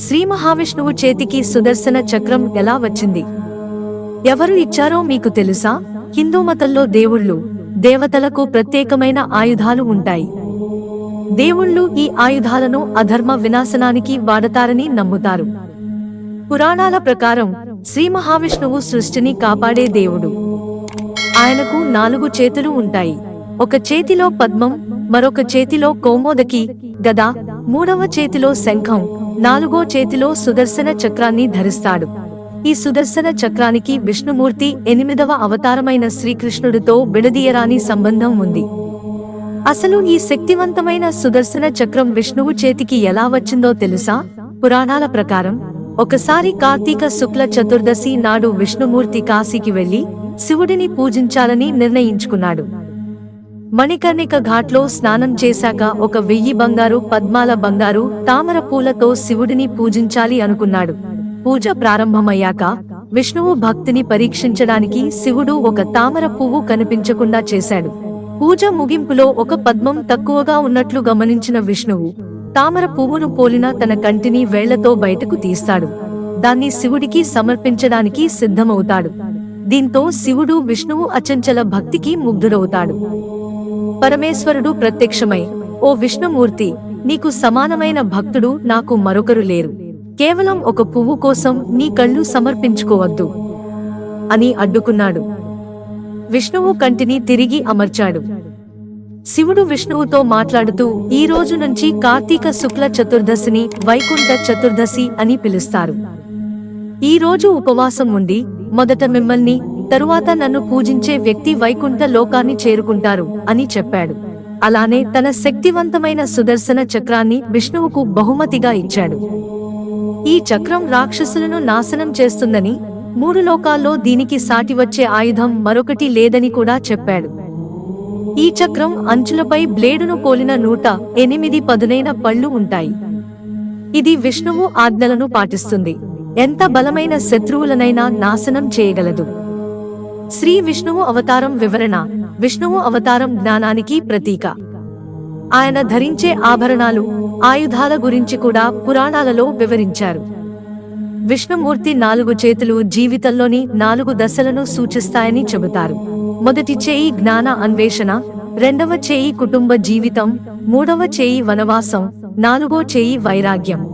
శ్రీ మహావిష్ణువు చేతికి సుదర్శన చక్రం ఎలా వచ్చింది? ఎవరు ఇచ్చారో మీకు తెలుసా? హిందూ మతంలో దేవుళ్ళు దేవతలకు ప్రత్యేకమైన ఆయుధాలు ఉంటాయి. దేవుళ్ళు ఈ ఆయుధాలను అధర్మ వినాశనానికి వాడతారని నమ్ముతారు. పురాణాల ప్రకారం శ్రీ మహావిష్ణువు సృష్టిని కాపాడే దేవుడు. ఆయనకు నాలుగు చేతులు ఉంటాయి. ఒక చేతిలో పద్మం మరొక చేతిలో కౌమోదకి గదా మూడవ చేతిలో శంఖం నాలుగో చేతిలో సుదర్శన చక్రాన్ని ధరిస్తాడు. ఈ సుదర్శన చక్రానికి విష్ణుమూర్తి ఎనిమిదవ అవతారమైన శ్రీకృష్ణుడితో విడదీయరాని సంబంధం ఉంది. అసలు ఈ శక్తివంతమైన సుదర్శన చక్రం విష్ణువు చేతికి ఎలా వచ్చిందో తెలుసా? పురాణాల ప్రకారం ఒకసారి కార్తీక శుక్ల చతుర్దశి నాడు విష్ణుమూర్తి కాశీకి వెళ్ళి శివుడిని పూజించాలని నిర్ణయించుకున్నాడు. మణికర్ణిక ఘాట్లో స్నానం చేశాక ఒక వెయ్యి బంగారు పద్మాల బంగారు తామర పూలతో శివుడిని పూజించాలి అనుకున్నాడు. పూజ ప్రారంభమయ్యాక విష్ణువు భక్తిని పరీక్షించడానికి శివుడు ఒక తామర పువ్వు కనిపించకుండా చేశాడు. పూజ ముగింపులో ఒక పద్మం తక్కువగా ఉన్నట్లు గమనించిన విష్ణువు తామర పువ్వును పోలిన తన కంటిని వేళ్ళతో బయటకు తీస్తాడు. దాన్ని శివుడికి సమర్పించడానికి సిద్ధమవుతాడు. దీంతో శివుడు విష్ణువు అచంచల భక్తికి ముగ్ధుడవుతాడు. పరమేశ్వరుడు ప్రత్యక్షమై ఓ విష్ణుమూర్తి నీకు సమానమైన భక్తుడు నాకు మరొకరు లేరు. కేవలం ఒక పువ్వు కోసం నీ కళ్ళు సమర్పించుకోవద్దు అని అడ్డుకున్నాడు. విష్ణువు కంటిని తిరిగి అమర్చాడు. శివుడు విష్ణువుతో మాట్లాడుతూ ఈ రోజు నుంచి కార్తీక శుక్ల చతుర్దశిని వైకుంఠ చతుర్దశి అని పిలుస్తారు. ఈ రోజు ఉపవాసం ఉండి మొదట మిమ్మల్ని తరువాత నన్ను పూజించే వ్యక్తి వైకుంఠ లోకాన్ని చేరుకుంటారు అని చెప్పాడు. అలానే తన శక్తివంతమైన సుదర్శన చక్రాన్ని విష్ణువుకు బహుమతిగా ఇచ్చాడు. ఈ చక్రం రాక్షసులను నాశనం చేస్తుందని మూడు లోకాల్లో దీనికి సాటి వచ్చే ఆయుధం మరొకటి లేదని కూడా చెప్పాడు. ఈ చక్రం అంచులపై బ్లేడును పోలిన నూట ఎనిమిది పదునైన పళ్ళు ఉంటాయి. ఇది విష్ణువు ఆజ్ఞలను పాటిస్తుంది. ఎంత బలమైన శత్రువులనైనా నాశనం చేయగలదు. శ్రీ విష్ణువు అవతారం వివరణ విష్ణువు అవతారం జ్ఞానానికి ప్రతీక. ఆయన ధరించే ఆభరణాలు ఆయుధాల గురించి కూడా పురాణాలలో వివరించారు. విష్ణుమూర్తి నాలుగు చేతులు జీవితంలోని నాలుగు దశలను సూచిస్తాయని చెబుతారు. మొదటి చేయి జ్ఞాన అన్వేషణ రెండవ చేయి కుటుంబ జీవితం మూడవ చేయి వనవాసం నాలుగో చేయి వైరాగ్యం.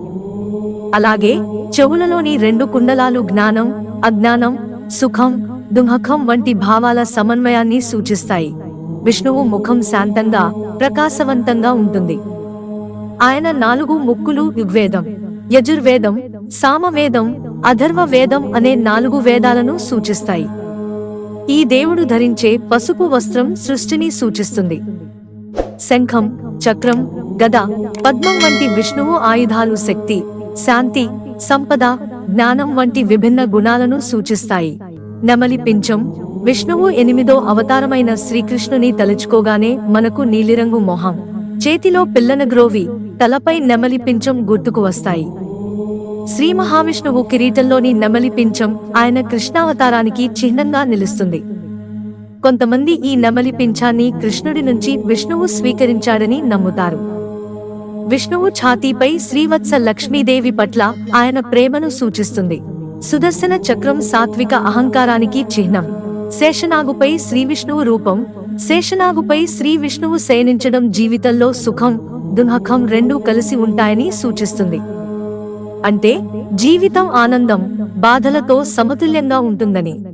అలాగే చెవులలోని రెండు కుండలాలు జ్ఞానం అజ్ఞానం సుఖం దుంహఖం వంటి భావాల సమన్వయాన్ని సూచిస్తాయి. విష్ణువు ముఖం శాంతంగా ప్రకాశవంతంగా ఉంటుంది. ఆయన నాలుగు ముక్కులు ఋగ్వేదం యజుర్వేదం సామవేదం అధర్వ వేదం అనే నాలుగు వేదాలను సూచిస్తాయి. ఈ దేవుడు ధరించే పసుపు వస్త్రం సృష్టిని సూచిస్తుంది. శంఖం చక్రం గద పద్మం వంటి విష్ణువు ఆయుధాలు శక్తి శాంతి సంపద జ్ఞానం వంటి విభిన్న గుణాలను సూచిస్తాయి. నెమలి పించం విష్ణువు ఎనిమిదో అవతారమైన శ్రీకృష్ణుని తలుచుకోగానే మనకు నీలిరంగు మొహం. చేతిలో పిల్లన గ్రోవి తలపై నెమలి పించం గుర్తుకు వస్తాయి. శ్రీ మహావిష్ణువు కిరీటంలోని నెమలి పించం ఆయన కృష్ణావతారానికి చిహ్నంగా నిలుస్తుంది. కొంతమంది ఈ నెమలి పింఛాన్ని కృష్ణుడి నుంచి విష్ణువు స్వీకరించాడని నమ్ముతారు. విష్ణువు ఛాతీపై శ్రీవత్స లక్ష్మీదేవి పట్ల ఆయన ప్రేమను సూచిస్తుంది. సుదర్శన చక్రం సాత్విక అహంకారానికి చిహ్నం. శేషనాగుపై శ్రీ విష్ణువు రూపం శేషనాగుపై శ్రీ విష్ణువు శయనించడం జీవితంలో సుఖం దుఃఖం రెండూ కలిసి ఉంటాయని సూచిస్తుంది. అంటే జీవితం ఆనందం బాధలతో సమతుల్యంగా ఉంటుందని.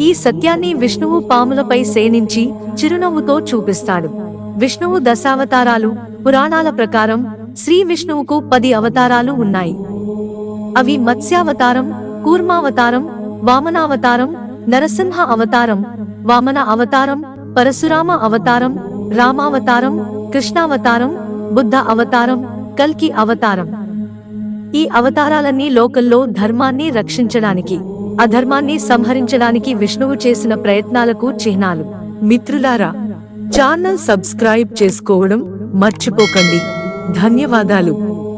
ఈ సత్యాన్ని విష్ణువు పాములపై సేనించి చిరునవ్వుతో చూపిస్తాడు. విష్ణువు దశావతారాలు పురాణాల ప్రకారం శ్రీ విష్ణువుకు పది అవతారాలు ఉన్నాయి. అవి మత్స్యావతారం కూర్మావతారం వామనావతారం నరసింహ అవతారం వామన అవతారం పరశురామ అవతారం రామావతారం కృష్ణావతారం బుద్ధ అవతారం కల్కి అవతారం. ఈ అవతారాలన్నీ లోకల్లో ధర్మాన్ని రక్షించడానికి అధర్మాన్ని సంహరించడానికి విష్ణువు చేసిన ప్రయత్నాలకు చిహ్నాలు. మిత్రులారా ఛానల్ సబ్స్క్రైబ్ చేసుకోవడం మర్చిపోకండి. ధన్యవాదాలు.